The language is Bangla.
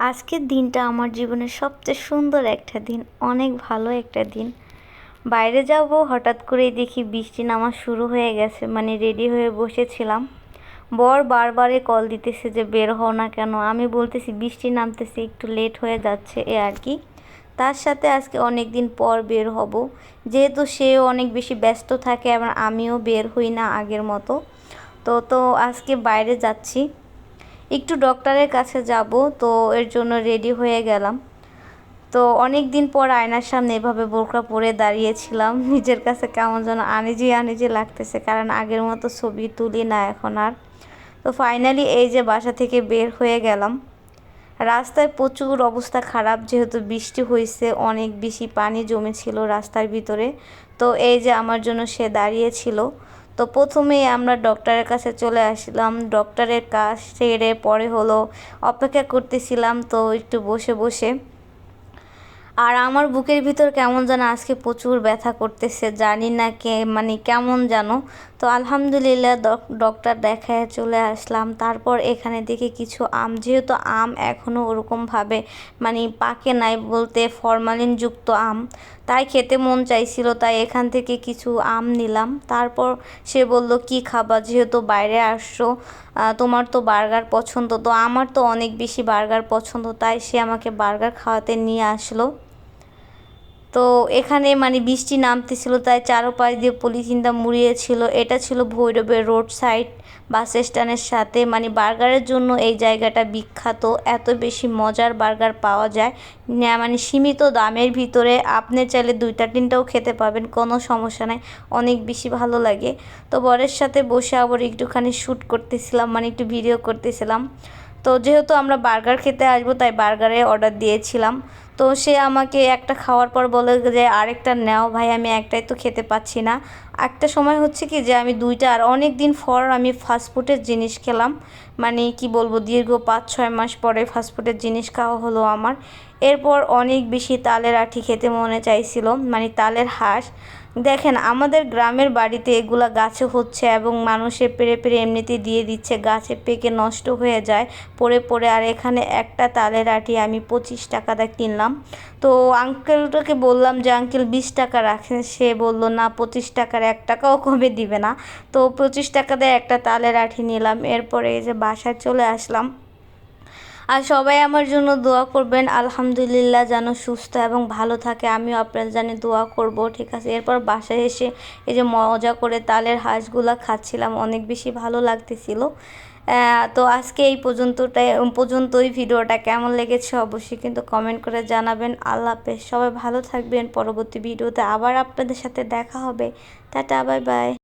আজকের দিনটা আমার জীবনের সবচেয়ে সুন্দর একটা দিন, অনেক ভালো একটা দিন। বাইরে যাব, হঠাৎ করেই দেখি বৃষ্টি নামা শুরু হয়ে গেছে মানে রেডি হয়ে বসেছিলাম। বর বারবারে কল দিতেছে যে, বের হও না কেন? আমি বলতেছি, বৃষ্টি নামতেছে, একটু লেট হয়ে যাচ্ছে এ আর কি। তার সাথে আজকে অনেক দিন পর বের হব। যেহেতু সেও অনেক বেশি ব্যস্ত থাকে এবং আমিও বের হই না আগের মতো। তো তো আজকে বাইরে যাচ্ছি। একটু ডক্টরের কাছে যাব, তো এর জন্য রেডি হয়ে গেলাম। তো অনেক দিন পর আয়নার সামনে এভাবে বোরকা পরে দাঁড়িয়েছিলাম। নিজের কাছে কেমন যেন আনিজি আনিজি লাগতেছে, কারণ আগের মতো ছবি তুলি না এখন আর। তো ফাইনালি এই যে বাসা থেকে বের হয়ে গেলাম। রাস্তায় প্রচুর অবস্থা খারাপ, যেহেতু বৃষ্টি হয়েছে অনেক বেশি পানি জমেছিল রাস্তার ভিতরে। তো এই যে আমার জন্য সে দাঁড়িয়েছিল। তো প্রথমেই আমরা ডক্টরের কাছে চলে আসলাম। ডক্টরের কাজ সেরে পরে হলো অপেক্ষা করতেছিলাম তো একটু বসে বসে। আর আমার বুকের ভিতর কেমন যেন আজকে প্রচুর ব্যথা করতেছে, জানি না কে মানে কেমন যেন। তো আলহামদুলিল্লাহ ডক্টর দেখায় চলে আসলাম। তারপর এখানে দেখে কিছু আম, যেহেতু আম এখনও ওরকমভাবে মানে পাকে নাই বলতে ফরমালিনযুক্ত আম, তাই খেতে মন চাইছিল, তাই এখান থেকে কিছু আম নিলাম। তারপর সে বলল, কি খাবা? যেহেতু বাইরে আসছো তোমার তো বার্গার পছন্দ। তো আমার তো অনেক বেশি বার্গার পছন্দ, তাই সে আমাকে বার্গার খাওয়াতে নিয়ে আসলো। তো এখানে মানে বৃষ্টি নামতেছিল, তাই চারোপাশ দিয়ে পলিথিনটা মুড়িয়েছিল। এটা ছিল ভৈরবের রোড সাইড বাস স্ট্যান্ডের সাথে। মানে বার্গারের জন্য এই জায়গাটা বিখ্যাত। এত বেশি মজার বার্গার পাওয়া যায়। মানে সীমিত দামের ভিতরে। আপনি চাইলে দুইটা, তিনটাও খেতে পাবেন, কোনো সমস্যা নাই। অনেক বেশি ভালো লাগে। তো বরের সাথে বসে আবার একটুখানি শ্যুট করতেছিলাম মানে একটু ভিডিও করতেছিলাম। তো যেহেতু আমরা বার্গার খেতে আসব, তাই বার্গারে অর্ডার দিয়েছিলাম। তো সে আমাকে একটা খাওয়ার পর বলে যে, আরেকটা নেও ভাই, আমি একটাই তো খেতে পাচ্ছি না। একটা সময় হচ্ছে কি যে, আমি দুইটা আর অনেক দিন পর আমি ফাস্টফুডের জিনিস খেলাম। মানে কি বলব, দীর্ঘ পাঁচ, ছয় মাস পরে ফাস্টফুডের জিনিস খাওয়া হলো আমার। এরপর অনেক বেশি তালের আঠি খেতে মনে চাইছিল মানে তালের হাঁস। দেখেন, আমাদের গ্রামের বাড়িতে এগুলা গাছে হচ্ছে এবং মানুষে পেরে পেরে এমনিতে দিয়ে দিচ্ছে। গাছে পেকে নষ্ট হয়ে যায়। পড়ে পড়ে আর এখানে একটা তালের আটি আমি পঁচিশ টাকা টাকাটা কিনলাম। তো আঙ্কেলটাকে বললাম যে আঙ্কেল বিশ টাকা রাখেন। সে বলল, না, পঁচিশ টাকার এক টাকাও কমে দিবে না। তো পঁচিশ টাকা দিয়ে একটা তালের আঠি নিলাম। এরপরে এই যে বাসায় চলে আসলাম। আর সবাই আমার জন্য দোয়া করবেন। আলহামদুলিল্লাহ যেন সুস্থ এবং ভালো থাকে। আমিও আপনাদের জানি দোয়া করব, ঠিক আছে? এরপর বাসায় এসে এই যে মজা করে তালের হাঁসগুলো খাচ্ছিলাম। অনেক বেশি ভালো লাগতেছিল। তো আজকে এই পর্যন্তটাই পর্যন্তই ভিডিওটা কেমন লেগেছে অবশ্যই কিন্তু কমেন্ট করে জানাবেন। আল্লাহ হাফেজ। সবাই ভালো থাকবেন। পরবর্তী ভিডিওতে আবার আপনাদের সাথে দেখা হবে। Tata bye bye